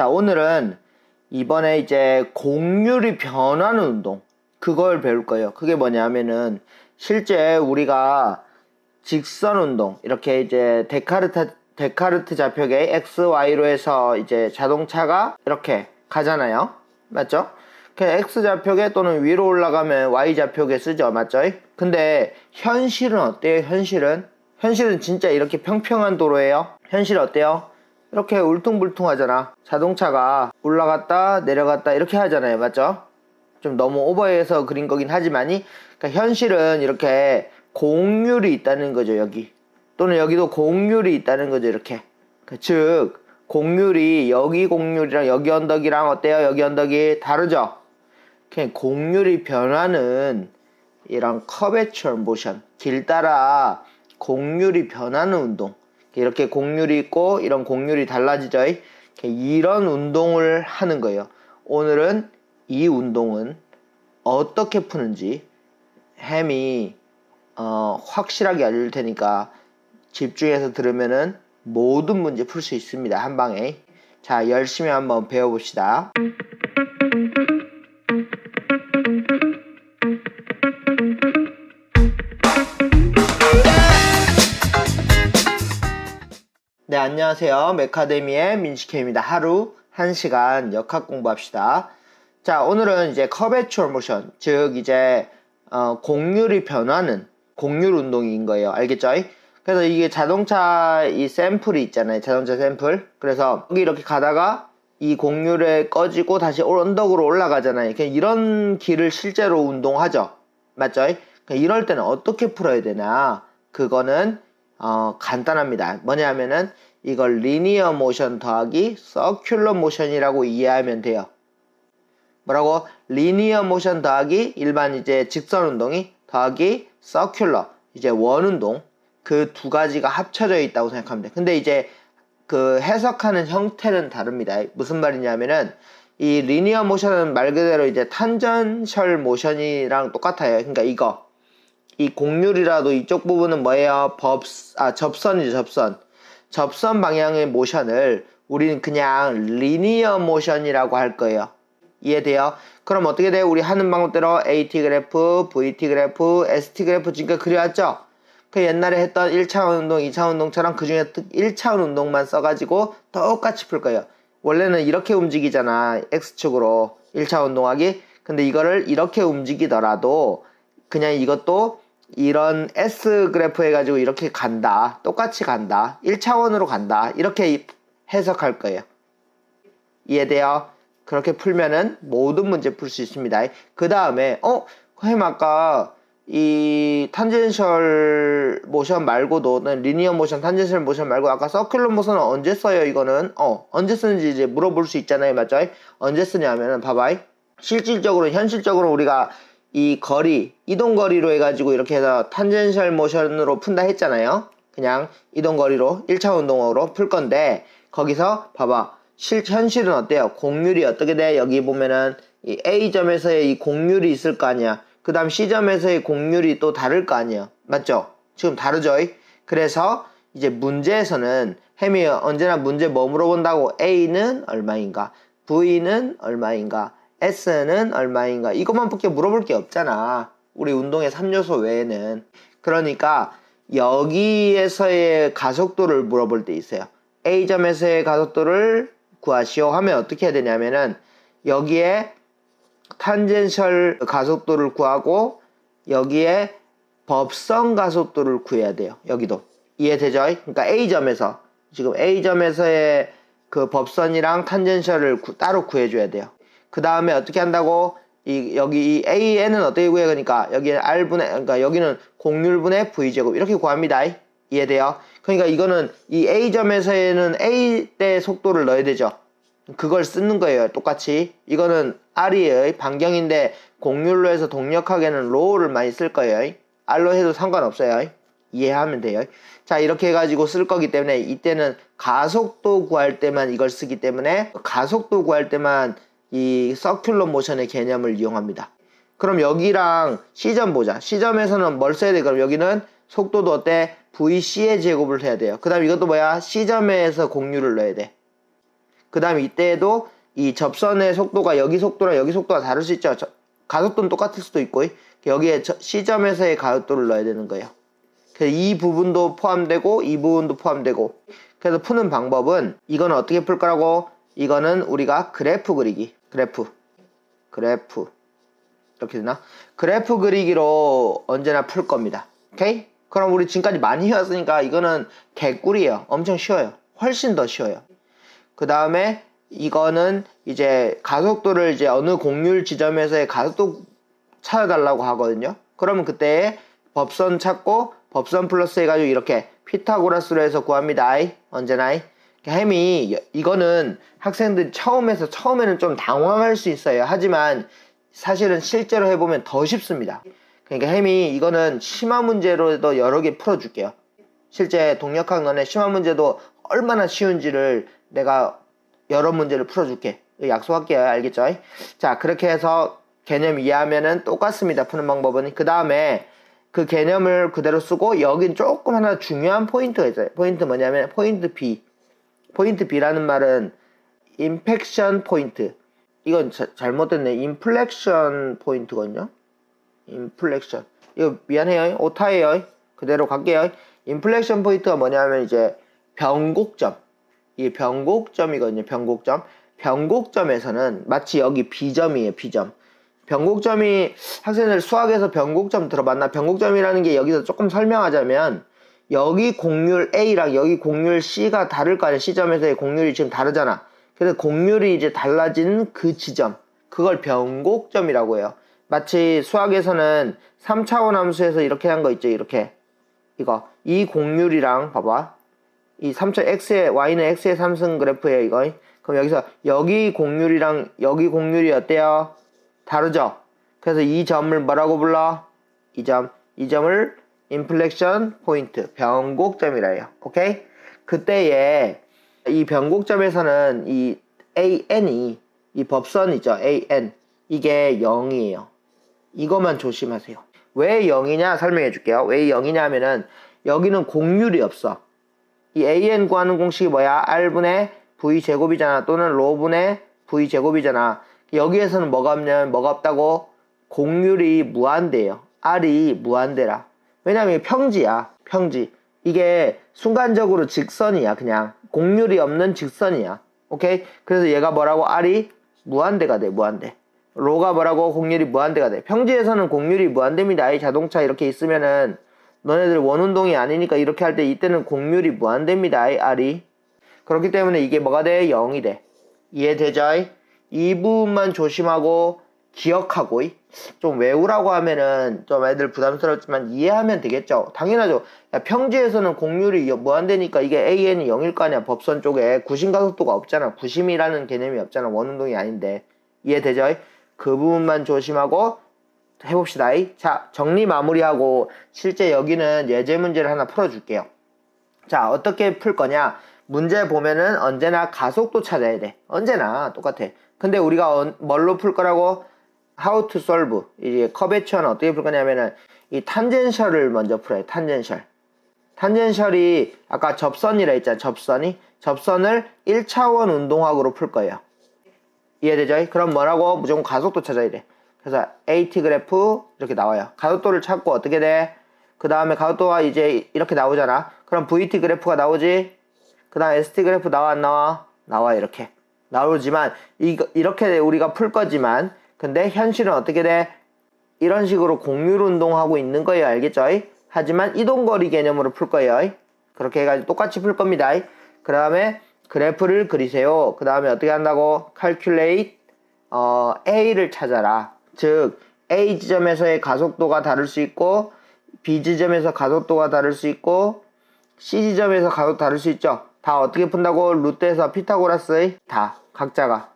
자, 오늘은 이번에 이제 곡률이 변하는 운동. 그걸 배울 거예요. 그게 뭐냐면은 실제 우리가 직선 운동, 이렇게 이제 데카르트, 데카르트 좌표계 X, Y로 해서 이제 자동차가 이렇게 가잖아요. 맞죠? 그 X 좌표계 또는 위로 올라가면 Y 좌표계 쓰죠. 맞죠? 근데 현실은 어때요? 현실은? 현실은 진짜 이렇게 평평한 도로예요. 현실 어때요? 이렇게 울퉁불퉁하잖아. 자동차가 올라갔다 내려갔다 이렇게 하잖아요. 맞죠? 좀 너무 오버해서 그린 거긴 하지만이 그러니까 현실은 이렇게 공률이 있다는 거죠. 여기 또는 여기도 공률이 있다는 거죠. 이렇게 그즉 공률이 여기 공률이랑 여기 언덕이랑 어때요? 여기 언덕이 다르죠? 그냥 공률이 변하는 이런 커베추얼 모션 길 따라 공률이 변하는 운동 이렇게 공률이 있고 이런 공률이 달라지죠. 이런 운동을 하는 거예요. 오늘은 이 운동은 어떻게 푸는지 햄이 어, 확실하게 알려줄 테니까 집중해서 들으면은 모든 문제 풀 수 있습니다. 한 방에. 자 열심히 한번 배워봅시다 네, 안녕하세요. 메카데미의 민식혜입니다. 하루 1시간 역학 공부합시다. 자, 오늘은 이제 커베추얼 모션, 즉 이제 어, 공률이 변하는 공률 운동인 거예요. 알겠죠? 그래서 이게 자동차 이 샘플이 있잖아요. 자동차 샘플. 그래서 여기 이렇게 가다가 이 공률에 꺼지고 다시 언덕으로 올라가잖아요. 그냥 이런 길을 실제로 운동하죠. 맞죠? 그러니까 이럴 때는 어떻게 풀어야 되나? 그거는 어, 간단합니다. 뭐냐면은 이걸 리니어 모션 더하기 서큘러 모션이라고 이해하면 돼요. 뭐라고? 리니어 모션 더하기 일반 이제 직선 운동이 더하기 서큘러 이제 원 운동 그 두 가지가 합쳐져 있다고 생각하면 돼. 근데 이제 그 해석하는 형태는 다릅니다. 무슨 말이냐면은 이 리니어 모션은 말 그대로 이제 탄전셜 모션이랑 똑같아요. 그러니까 이거 이 공률이라도 이쪽 부분은 뭐예요? 법, 아, 접선이죠, 접선. 접선 방향의 모션을 우리는 그냥 리니어 모션이라고 할 거예요. 이해돼요? 그럼 어떻게 돼요? 우리 하는 방법대로 AT 그래프, VT 그래프, ST 그래프 지금까지 그려왔죠? 그 옛날에 했던 1차원 운동, 2차원 운동처럼 그 중에 1차원 운동만 써가지고 똑같이 풀 거예요. 원래는 이렇게 움직이잖아. X축으로 1차 운동하기. 근데 이거를 이렇게 움직이더라도 그냥 이것도 이런 S 그래프 해가지고 이렇게 간다. 똑같이 간다. 1차원으로 간다. 이렇게 해석할 거예요. 이해돼요? 그렇게 풀면은 모든 문제 풀 수 있습니다. 그 다음에, 어, 햄 아까 이 탄젠셜 모션 말고도 리니어 모션, 탄젠셜 모션 말고 아까 서큘러 모션은 언제 써요? 이거는 어 언제 쓰는지 이제 물어볼 수 있잖아요, 맞죠? 언제 쓰냐면은 봐봐. 실질적으로 현실적으로 우리가 이 거리, 이동 거리로 해가지고 이렇게 해서 탄젠셜 모션으로 푼다 했잖아요. 그냥 이동 거리로 1차 운동으로 풀 건데 거기서 봐봐. 실 현실은 어때요? 공률이 어떻게 돼? 여기 보면은 이 A점에서의 이 공률이 있을 거 아니야. 그 다음 C점에서의 공률이 또 다를 거 아니에요. 맞죠? 지금 다르죠? 그래서 이제 문제에서는 햄이 언제나 문제 뭐 물어본다고 A는 얼마인가? V는 얼마인가? S는 얼마인가? 이것만 밖에 물어볼 게 없잖아. 우리 운동의 3요소 외에는. 그러니까 여기에서의 가속도를 물어볼 때 있어요. A점에서의 가속도를 구하시오 하면 어떻게 해야 되냐면은 여기에 탄젠셜 가속도를 구하고 여기에 법선 가속도를 구해야 돼요. 여기도 이해되죠? 그러니까 A점에서 지금 A점에서의 그 법선이랑 탄젠셜을 구, 따로 구해줘야 돼요. 그 다음에 어떻게 한다고 이 여기 이 AN은 어떻게 구해? 그러니까 여기 R분의 그러니까 여기는 공률분의 V제곱 이렇게 구합니다. 이해돼요? 그러니까 이거는 이 A점에서는 A 때 속도를 넣어야 되죠. 그걸 쓰는 거예요. 똑같이. 이거는 R이에요. 반경인데 공률로 해서 동력하게는 로우를 많이 쓸 거예요. R로 해도 상관없어요. 이해하면 돼요. 자, 이렇게 해가지고 쓸 거기 때문에 이때는 가속도 구할 때만 이걸 쓰기 때문에 가속도 구할 때만 이 서큘러 모션의 개념을 이용합니다. 그럼 여기랑 C점 보자. C점에서는 뭘 써야 돼? 그럼 여기는 속도도 어때? VC의 제곱을 해야 돼요. 그 다음 이것도 뭐야? C점에서 공률을 넣어야 돼. 그 다음에 이때에도 이 접선의 속도가 여기 속도랑 여기 속도가 다를 수 있죠. 저- 가속도는 똑같을 수도 있고 여기에 저- C점에서의 가속도를 넣어야 되는 거예요. 그래서 이 부분도 포함되고 이 부분도 포함되고 그래서 푸는 방법은 이거는 어떻게 풀 거라고 이거는 우리가 그래프 그리기 그래프 그래프 이렇게 되나 그래프 그리기로 언제나 풀 겁니다 오케이 그럼 우리 지금까지 많이 해왔으니까 이거는 개꿀이에요 엄청 쉬워요 훨씬 더 쉬워요 그 다음에 이거는 이제 가속도를 이제 어느 공률 지점에서의 가속도 찾아달라고 하거든요. 그러면 그때 법선 찾고 법선 플러스 해가지고 이렇게 피타고라스로 해서 구합니다. 아이. 언제나. 햄이 이거는 학생들이 처음에서 처음에는 좀 당황할 수 있어요. 하지만 사실은 실제로 해보면 더 쉽습니다. 그러니까 햄이 이거는 심화 문제로도 여러 개 풀어줄게요. 실제 동력학 너네 심화 문제도 얼마나 쉬운지를 내가 여러 문제를 풀어줄게. 약속할게요. 알겠죠? 자, 그렇게 해서 개념 이해하면은 똑같습니다. 푸는 방법은. 그 다음에 그 개념을 그대로 쓰고 여긴 조금 하나 중요한 포인트가 있어요. 포인트 뭐냐면 포인트 B. 포인트 B라는 말은 임팩션 포인트. 이건 자- 잘못됐네. 인플렉션 포인트거든요. 인플렉션. 이거 미안해요. 오타예요. 그대로 갈게요. 인플렉션 포인트가 뭐냐면 이제 변곡점. 이게 변곡점이거든요. 변곡점. 변곡점에서는 마치 여기 B점이에요. B점. 변곡점이 학생들 수학에서 변곡점 들어봤나? 변곡점이라는 게 여기서 조금 설명하자면 여기 공률 A랑 여기 공률 C가 다를 거 아니야. C점에서의 공률이 지금 다르잖아. 그래서 공률이 이제 달라진 그 지점. 그걸 변곡점이라고 해요. 마치 수학에서는 3차원 함수에서 이렇게 한 거 있죠. 이렇게. 이거. 이 공률이랑 봐봐. 이 3차 x의 y는 x의 3승 그래프예요 이거 그럼 여기서 여기 공률이랑 여기 공률이 어때요 다르죠 그래서 이 점을 뭐라고 불러 이 점 이 점을 인플렉션 포인트 변곡점이라 해요 오케이 그때에 이 변곡점에서는 이 an이 이 법선이죠 an 이게 0이에요 이것만 조심하세요 왜 0이냐 설명해 줄게요 왜 0이냐 하면은 여기는 공률이 없어 이 an 구하는 공식이 뭐야? r분의 v 제곱이잖아. 또는 로분의 v 제곱이잖아. 여기에서는 뭐가 없냐면 뭐가 없다고? 공률이 무한대예요. r이 무한대라. 왜냐면 평지야. 평지. 이게 순간적으로 직선이야. 그냥 공률이 없는 직선이야. 오케이? 그래서 얘가 뭐라고? r이 무한대가 돼. 무한대. 로가 뭐라고? 공률이 무한대가 돼. 평지에서는 공률이 무한대입니다. 이 자동차 이렇게 있으면은 너네들 원운동이 아니니까 이렇게 할 때 이때는 공률이 무한대입니다. R이. 그렇기 때문에 이게 뭐가 돼? 0이 돼. 이해되죠? 이 부분만 조심하고 기억하고 좀 외우라고 하면은 좀 애들 부담스럽지만 이해하면 되겠죠. 당연하죠. 야, 평지에서는 공률이 무한대니까 이게 AN이 0일 거 아니야. 법선 쪽에 구심 가속도가 없잖아. 구심이라는 개념이 없잖아. 원운동이 아닌데. 이해되죠? 그 부분만 조심하고 해봅시다. 자, 정리 마무리하고 실제 여기는 예제 문제를 하나 풀어줄게요. 자, 어떻게 풀 거냐? 문제 보면은 언제나 가속도 찾아야 돼. 언제나 똑같아. 근데 우리가 어- 뭘로 풀 거라고? How to solve. 이제 커베처는 어떻게 풀 거냐면은 이 탄젠셜을 먼저 풀어요. 탄젠셜. 탄젠셜이 아까 접선이라 했잖아. 접선이. 접선을 1차원 운동학으로 풀 거예요. 이해되죠? 그럼 뭐라고? 무조건 가속도 찾아야 돼. 그래서 AT 그래프 이렇게 나와요. 가속도를 찾고 어떻게 돼? 그 다음에 가속도가 이제 이렇게 나오잖아. 그럼 VT 그래프가 나오지? 그 다음 ST 그래프 나와 안 나와? 나와 이렇게. 나오지만 이거 이렇게 우리가 풀 거지만 근데 현실은 어떻게 돼? 이런 식으로 공률 운동하고 있는 거예요. 알겠죠? 하지만 이동거리 개념으로 풀 거예요. 그렇게 해가지고 똑같이 풀 겁니다. 그 다음에 그래프를 그리세요. 그 다음에 어떻게 한다고? calculate 어, A를 찾아라. 즉, A 지점에서의 가속도가 다를 수 있고, B 지점에서 가속도가 다를 수 있고, C 지점에서 가속도 다를 수 있죠. 다 어떻게 푼다고? 루트에서 피타고라스의 다, 각자가.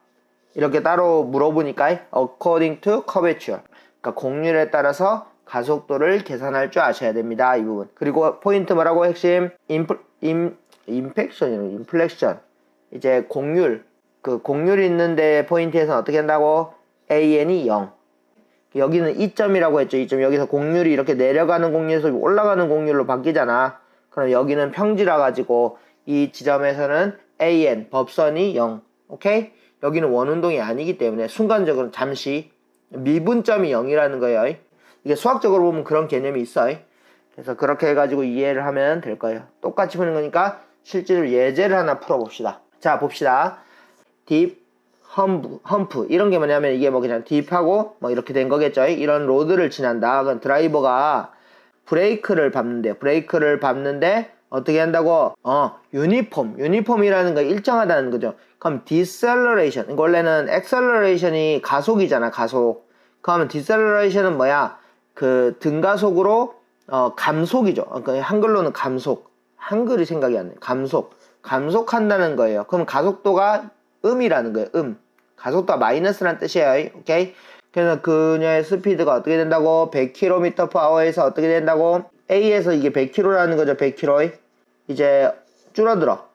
이렇게 따로 물어보니까, according to curvature. 그러니까 공률에 따라서 가속도를 계산할 줄 아셔야 됩니다. 이 부분. 그리고 포인트 뭐라고 핵심? 인플, 임, 임팩션이라고, 인플렉션. 이제 공률. 그 공률이 있는데 포인트에서는 어떻게 한다고? AN이 0. 여기는 2점이라고 했죠. 2점. 여기서 공률이 이렇게 내려가는 공률에서 올라가는 공률로 바뀌잖아. 그럼 여기는 평지라 가지고 이 지점에서는 AN 법선이 0. 오케이? 여기는 원운동이 아니기 때문에 순간적으로 잠시 미분점이 0이라는 거예요. 이게 수학적으로 보면 그런 개념이 있어요. 그래서 그렇게 해가지고 이해를 하면 될 거예요. 똑같이 푸는 거니까 실제로 예제를 하나 풀어봅시다. 자, 봅시다. 딥, 험프, 험프. 이런 게 뭐냐면 이게 뭐 그냥 딥하고 뭐 이렇게 된 거겠죠. 이런 로드를 지난다. 그럼 드라이버가 브레이크를 밟는데, 브레이크를 밟는데 어떻게 한다고? 어, 유니폼. 유니폼이라는 거 일정하다는 거죠. 그럼 deceleration. 그러니까 원래는 acceleration이 가속이잖아, 가속. 그러면 deceleration은 뭐야? 그 등가속으로 어, 감속이죠. 그러니까 한글로는 감속. 한글이 생각이 안 나. 감속. 감속한다는 거예요. 그럼 가속도가 음이라는 거예요. 음. 가속도가 마이너스란 뜻이에요. 오케이? 그래서 그녀의 스피드가 어떻게 된다고? 100km/h에서 어떻게 된다고? A에서 이게 100km라는 거죠. 100km. 이제 줄어들어.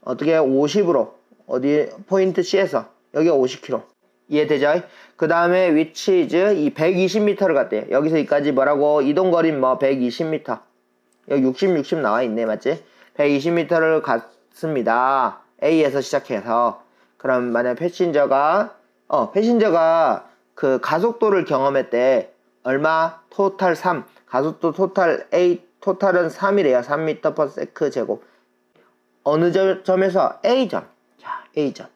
어떻게 50으로 어디 포인트 C에서 여기가 50km. 이해되죠? 그 다음에 위치 이즈 이 120m를 갔대요. 여기서 여기까지 뭐라고 이동 거리는 뭐 120m. 여기 60, 60 나와 있네, 맞지? 120m를 갔습니다. A에서 시작해서. 그럼 만약 패신저가 어 패신저가 그 가속도를 경험했대. 얼마? 토탈 3. 가속도 토탈 A 토탈은 3이래요. 3m/s 제곱. 어느 점, 점에서 A점. 자, A점.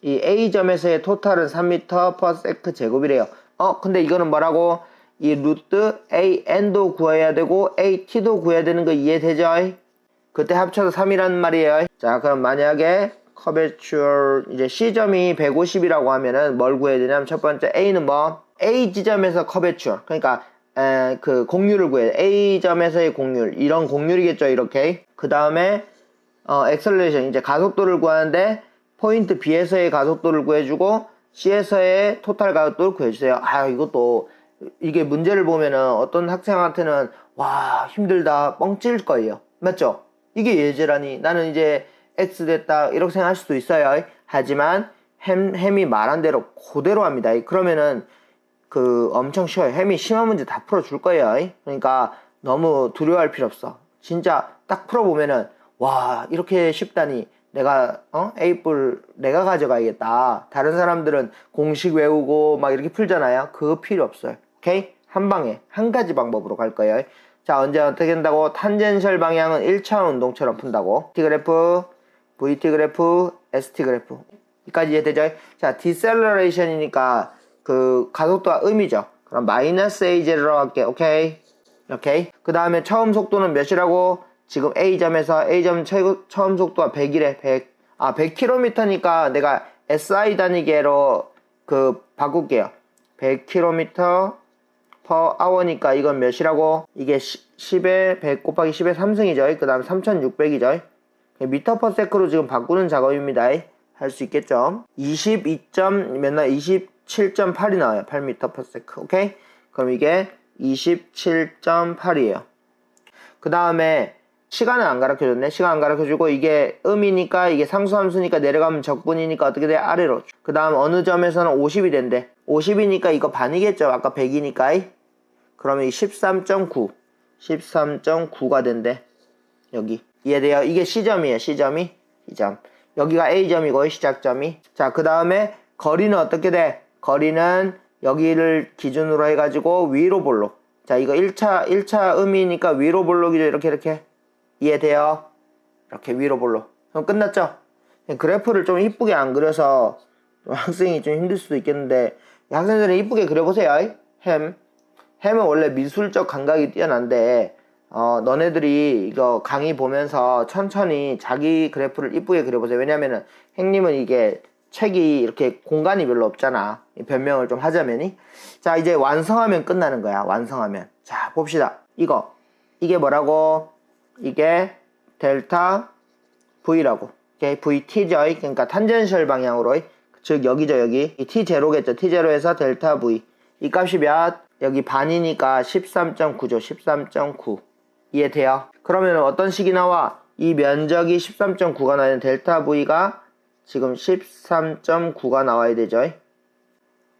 이 A점에서의 토탈은 3m/s 제곱이래요. 어, 근데 이거는 뭐라고? 이 루트 AN도 구해야 되고 AT도 구해야 되는 거 이해되죠? 그때 합쳐서 3이라는 말이에요. 자, 그럼 만약에 커베추얼 이제 C점이 150이라고 하면은 뭘 구해야 되냐면 첫 번째 A는 뭐 A 지점에서 커베추얼 그러니까 에, 그 공률을 구해 A 점에서의 공률 이런 공률이겠죠 이렇게 그 다음에 어 엑셀레이션 이제 가속도를 구하는데 포인트 B에서의 가속도를 구해주고 C에서의 토탈 가속도를 구해주세요 아 이것도 이게 문제를 보면은 어떤 학생한테는 와 힘들다 뻥찔 거예요 맞죠 이게 예제라니 나는 이제 X 됐다 이렇게 생각할 수도 있어요 하지만 햄, 햄이 말한 대로 그대로 합니다 그러면은 그 엄청 쉬워요. 햄이 심한 문제 다 풀어줄 거예요. 그러니까 너무 두려워할 필요 없어. 진짜 딱 풀어보면은 와 이렇게 쉽다니 내가 어 A뿔 내가 가져가야겠다. 다른 사람들은 공식 외우고 막 이렇게 풀잖아요. 그거 필요 없어요. 오케이 한 방에 한 가지 방법으로 갈 거예요. 자 언제 어떻게 된다고 탄젠셜 방향은 1차원 운동처럼 푼다고 T 그래프 VT 그래프 ST 그래프 여기까지 이해되죠? 자 디셀러레이션이니까 그 가속도가 음이죠. 그럼 마이너스 A제로 할게. 오케이. 오케이. 그 다음에 처음 속도는 몇이라고? 지금 A점에서 A점 최고, 처음 속도가 100이래. 100. 아, 100km니까 내가 SI 단위계로 그 바꿀게요. 100km per hour니까 이건 몇이라고? 이게 10에 100 곱하기 10의 3승이죠. 그 다음 3600이죠. 미터 퍼 세크로 지금 바꾸는 작업입니다. 할 수 있겠죠. 22점 몇나 27.8이 나와요. 8m per sec. 오케이? 그럼 이게 27.8이에요. 그 다음에 시간은 안 가르쳐 줬네. 시간 안 가르쳐 주고 이게 음이니까 이게 상수함수니까 내려가면 적분이니까 어떻게 돼? 아래로. 그 다음 어느 점에서는 50이 된대. 50이니까 이거 반이겠죠. 아까 100이니까. 그러면 이 13.9. 13.9가 된대. 여기. 이해돼요? 이게 C점이에요. C점이. 이 점. 여기가 A점이고 시작점이. 자, 그 다음에 거리는 어떻게 돼? 거리는 여기를 기준으로 해가지고 위로 볼록. 자, 이거 1차, 1차 음이니까 위로 볼록이죠. 이렇게, 이렇게. 이해돼요? 이렇게 위로 볼록. 그럼 끝났죠? 그래프를 좀 이쁘게 안 그려서 좀 학생이 좀 힘들 수도 있겠는데, 학생들은 이쁘게 그려보세요. 햄. 햄은 원래 미술적 감각이 뛰어난데, 어, 너네들이 이거 강의 보면서 천천히 자기 그래프를 이쁘게 그려보세요. 왜냐면은, 행님은 이게 책이 이렇게 공간이 별로 없잖아. 변명을 좀 하자면이. 자, 이제 완성하면 끝나는 거야. 완성하면. 자, 봅시다. 이거. 이게 뭐라고? 이게 델타 V라고. 오케이. VT죠. 그러니까 탄젠셜 방향으로. 즉, 여기죠, 여기. 이 T0겠죠. T0에서 델타 V. 이 값이 몇? 여기 반이니까 13.9죠. 13.9. 이해돼요? 그러면 어떤 식이 나와? 이 면적이 13.9가 나는 델타 V가 지금 13.9가 나와야 되죠.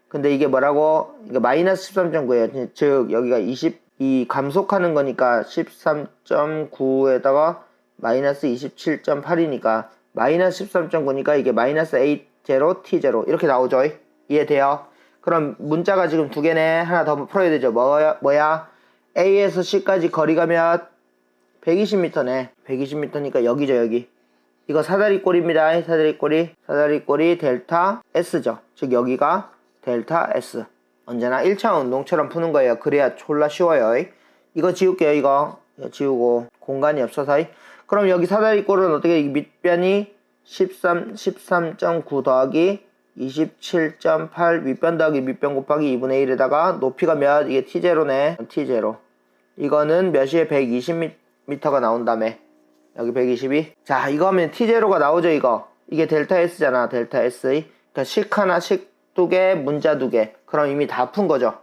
근데 이게 뭐라고? 이게 마이너스 13.9예요. 즉 여기가 20, 이 감속하는 거니까 13.9에다가 마이너스 27.8이니까 마이너스 13.9니까 이게 마이너스 제로 T0 이렇게 나오죠. 이해돼요? 그럼 문자가 지금 두 개네. 하나 더 풀어야 되죠. 뭐야? 뭐야? A에서 C까지 거리가 몇? 120m네. 120m니까 여기죠, 여기. 이거 사다리꼴입니다. 사다리꼴이. 사다리꼴이 델타 S죠. 즉, 여기가 델타 S. 언제나 1차 운동처럼 푸는 거예요. 그래야 졸라 쉬워요. 이거 지울게요, 이거. 이거 지우고. 공간이 없어서. 그럼 여기 사다리꼴은 어떻게, 이 밑변이 13, 13.9 더하기 27.8 밑변 더하기 밑변 곱하기 2분의 1에다가 높이가 몇? 이게 T0네. T0. 이거는 몇이에 120m가 나온다며. 여기 122. 자, 이거 하면 T0가 나오죠, 이거. 이게 델타 S잖아, 델타 S. 그러니까 식 하나, 식 두 개, 문자 두 개. 그럼 이미 다 푼 거죠.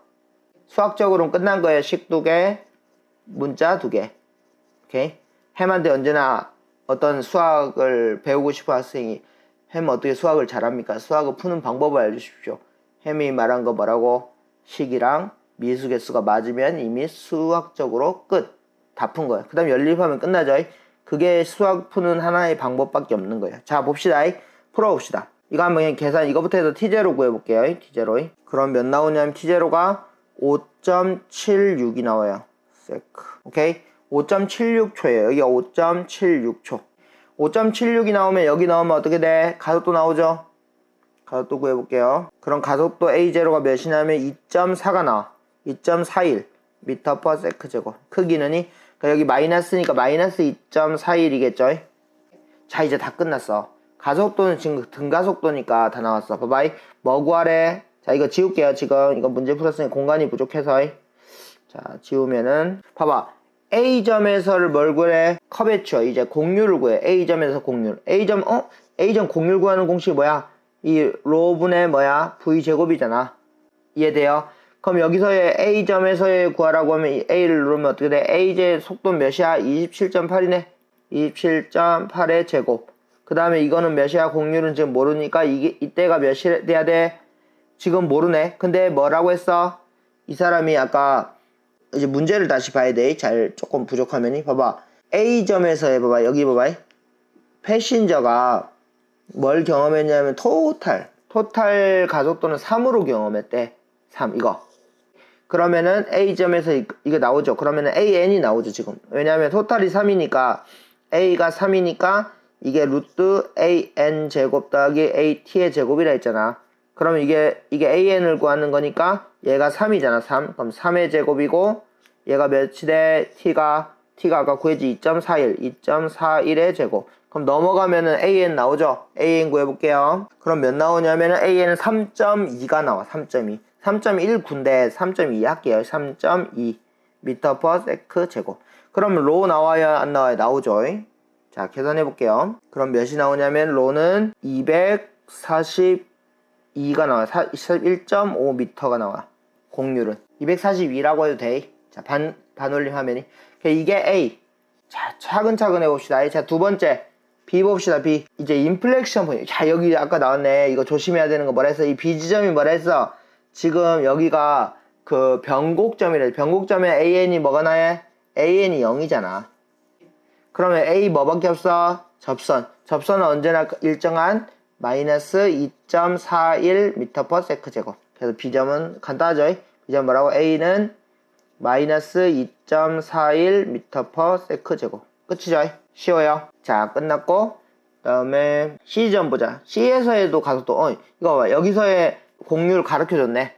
수학적으로는 끝난 거예요. 식 두 개, 문자 두 개. 오케이? 햄한테 언제나 어떤 수학을 배우고 싶어 학생이 햄 어떻게 수학을 잘합니까? 수학을 푸는 방법을 알려주십시오. 햄이 말한 거 뭐라고? 식이랑 미수 개수가 맞으면 이미 수학적으로 끝. 다 푼 거예요. 그 다음 연립하면 끝나죠. 그게 수학 푸는 하나의 방법밖에 없는 거예요. 자, 봅시다. 풀어봅시다. 이거 한번 그냥 계산, 이거부터 해서 T0 구해볼게요. T0. 그럼 몇 나오냐면 T0가 5.76이 나와요. 세크. 오케이? 5.76초예요. 여기가 5.76초. 5.76이 나오면 여기 나오면 어떻게 돼? 가속도 나오죠? 가속도 구해볼게요. 그럼 가속도 A0가 몇이냐면 2.4가 나와. 2.41 미터 퍼 세크 제곱. 크기는 이 그러니까 여기 마이너스니까 마이너스 2.41이겠죠? 자 이제 다 끝났어. 가속도는 지금 등가속도니까 다 나왔어. 봐봐이. 뭐 구하래? 자 이거 지울게요. 지금 이거 문제 풀었으니 공간이 부족해서. 자 지우면은 봐봐. A점에서를 뭘 구해? 커베추어. 이제 공률을 구해. A점에서 공률. A점 어? A점 공률 구하는 공식이 뭐야? 이 로분의 뭐야? V 제곱이잖아. 이해돼요? 그럼 여기서의 A점에서의 구하라고 하면 이 A를 누르면 어떻게 돼? A제 속도 몇이야? 27.8이네. 27.8의 제곱. 그 다음에 이거는 몇이야? 공률은 지금 모르니까 이게 이때가 몇이 돼야 돼? 지금 모르네. 근데 뭐라고 했어? 이 사람이 아까 이제 문제를 다시 봐야 돼. 잘 조금 부족하면이 봐봐. A점에서 해봐봐. 여기 봐봐. 패신저가 뭘 경험했냐면 토탈. 토탈 가속도는 3으로 경험했대. 3 이거. 그러면은 A점에서 이- 이게 나오죠. 그러면은 AN이 나오죠, 지금. 왜냐하면 토탈이 3이니까 A가 3이니까 이게 루트 AN 제곱 더하기 AT의 제곱이라 했잖아. 그러면 이게 이게 AN을 구하는 거니까 얘가 3이잖아. 3. 그럼 3의 제곱이고 얘가 몇이 돼? T가 T가 아까 구해지 2.41. 2.41의 제곱. 그럼 넘어가면은 AN 나오죠? AN 구해볼게요. 그럼 몇 나오냐면은 AN은 3.2가 나와. 3.2. 3.19인데 3.2 할게요. 3.2 미터 퍼 세크 제곱. 그럼 로 나와요? 안 나와요? 나오죠? 자, 계산해 볼게요. 그럼 몇이 나오냐면 로는 242가 나와. 1.5 미터가 나와. 공률은 242라고 해도 돼. 자, 반 반올림 화면이. 이게 A. 자, 차근차근 해 봅시다. 자, 두 번째. B 봅시다, B. 이제 인플렉션 포인트. 자, 여기 아까 나왔네. 이거 조심해야 되는 거 뭐라 했어? 이 B 지점이 뭐라 했어? 지금 여기가 그 변곡점이래. 변곡점에 AN이 뭐가 나해? AN이 0이잖아. 그러면 A 뭐밖에 없어? 접선. 접선은 언제나 그 일정한 마이너스 2.41 미터 퍼 세크 제곱. 그래서 B점은 간단하죠? B점 뭐라고? A는 마이너스 2.41 미터 퍼 세크 제곱. 끝이죠? 쉬워요. 자, 끝났고, 그 다음에 C점 보자. C에서의 가속도, 어, 이거 봐. 여기서의 공률 가르쳐 줬네.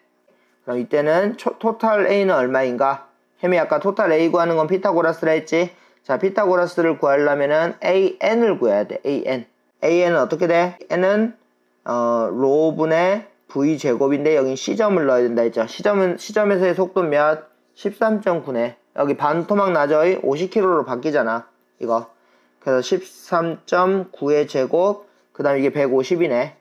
그럼 이때는 초- 토탈 A는 얼마인가? 햄이 아까 토탈 A 구하는 건 피타고라스라 했지? 자, 피타고라스를 구하려면은 AN을 구해야 돼. AN. AN은 어떻게 돼? N은 어, 로분의 V 제곱인데 여기 C점을 넣어야 된다 했죠. C점은 C점에서의 속도 몇? 13.9네. 여기 반토막 나죠? 50km로 바뀌잖아. 이거. 그래서 13.9의 제곱. 그 다음 이게 150이네.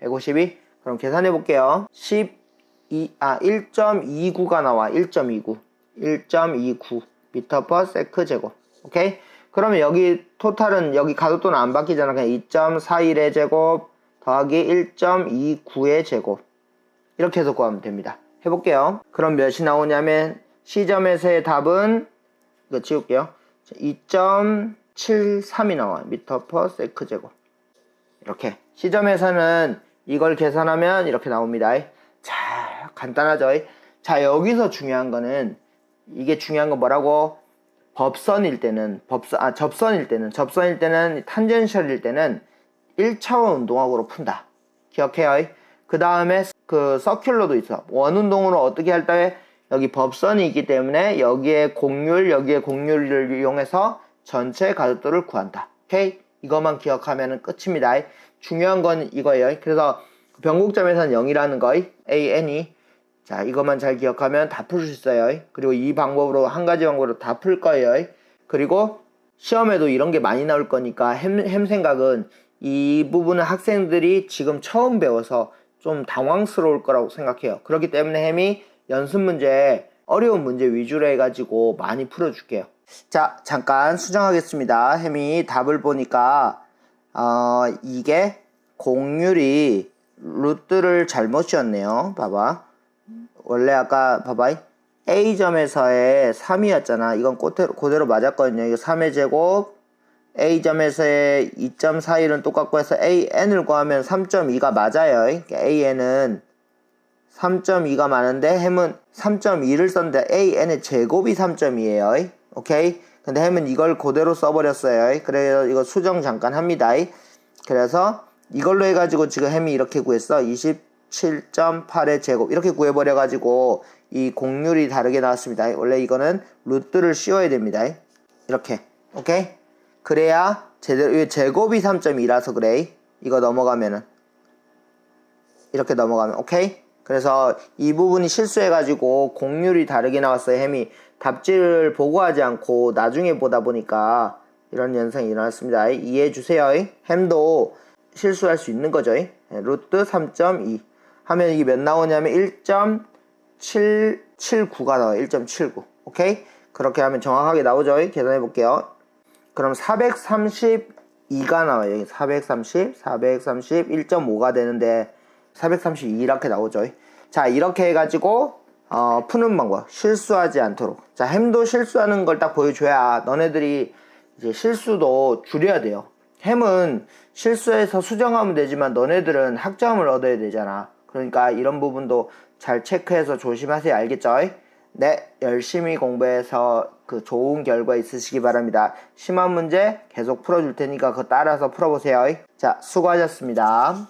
152. 그럼 계산해 볼게요. 12, 아, 1.29가 나와. 1.29. 1.29 미터 퍼 세크 제곱. 오케이? 그러면 여기 토탈은 여기 가속도는 안 바뀌잖아. 그냥 2.41의 제곱 더하기 1.29의 제곱. 이렇게 해서 구하면 됩니다. 해볼게요. 그럼 몇이 나오냐면 C점에서의 답은 이거 지울게요. 2.73이 나와. 미터 퍼 세크 제곱. 이렇게 시점에서는 이걸 계산하면 이렇게 나옵니다. 자, 간단하죠? 자, 여기서 중요한 거는 이게 중요한 건 뭐라고? 법선일 때는 법선 아 접선일 때는 접선일 때는 탄젠셜일 때는 1차원 운동학으로 푼다. 기억해요. 그 다음에 그 서큘러도 있어. 원 운동으로 어떻게 할때 여기 법선이 있기 때문에 여기에 공률 여기에 공률을 이용해서 전체 가속도를 구한다. 오케이? 이것만 기억하면 끝입니다. 중요한 건 이거예요. 그래서 변곡점에서는 0이라는 거, AN이. 자, 이것만 잘 기억하면 다 풀 수 있어요. 그리고 이 방법으로, 한 가지 방법으로 다 풀 거예요. 그리고 시험에도 이런 게 많이 나올 거니까 햄, 햄 생각은 이 부분은 학생들이 지금 처음 배워서 좀 당황스러울 거라고 생각해요. 그렇기 때문에 햄이 연습 문제, 어려운 문제 위주로 해가지고 많이 풀어줄게요. 자, 잠깐 수정하겠습니다. 햄이 답을 보니까, 어, 이게 공률이 루트를 잘못 씌웠네요. 봐봐. 원래 아까 봐봐. A점에서의 3이었잖아. 이건 그대로, 그대로 맞았거든요. 이거 3의 제곱. A점에서의 2.41은 똑같고 해서 AN을 구하면 3.2가 맞아요. AN은 3.2가 많은데 햄은 3.2를 썼는데 AN의 제곱이 3.2에요. 오케이? 근데 햄은 이걸 그대로 써버렸어요. 그래서 이거 수정 잠깐 합니다. 그래서 이걸로 해가지고 지금 햄이 이렇게 구했어. 27.8의 제곱. 이렇게 구해버려 가지고 이 공률이 다르게 나왔습니다. 원래 이거는 루트를 씌워야 됩니다. 이렇게. 오케이? 그래야 제대로, 이 제곱이 3.2라서 그래. 이거 넘어가면은. 이렇게 넘어가면. 오케이? 그래서 이 부분이 실수해가지고 공률이 다르게 나왔어요. 햄이 답지를 보고하지 않고 나중에 보다 보니까 이런 현상이 일어났습니다. 이해해 주세요. 햄도 실수할 수 있는 거죠. 예, 루트 3.2 하면 이게 몇 나오냐면 1.779가 나와요. 1.79 오케이? 그렇게 하면 정확하게 나오죠. 계산해 볼게요. 그럼 432가 나와요. 여기 430, 430, 1.5가 되는데 432 이렇게 나오죠. 자, 이렇게 해가지고 어, 푸는 방법. 실수하지 않도록. 자, 햄도 실수하는 걸 딱 보여줘야 너네들이 이제 실수도 줄여야 돼요. 햄은 실수해서 수정하면 되지만 너네들은 학점을 얻어야 되잖아. 그러니까 이런 부분도 잘 체크해서 조심하세요. 알겠죠? 네, 열심히 공부해서 그 좋은 결과 있으시기 바랍니다. 심한 문제 계속 풀어줄 테니까 그거 따라서 풀어보세요. 자, 수고하셨습니다.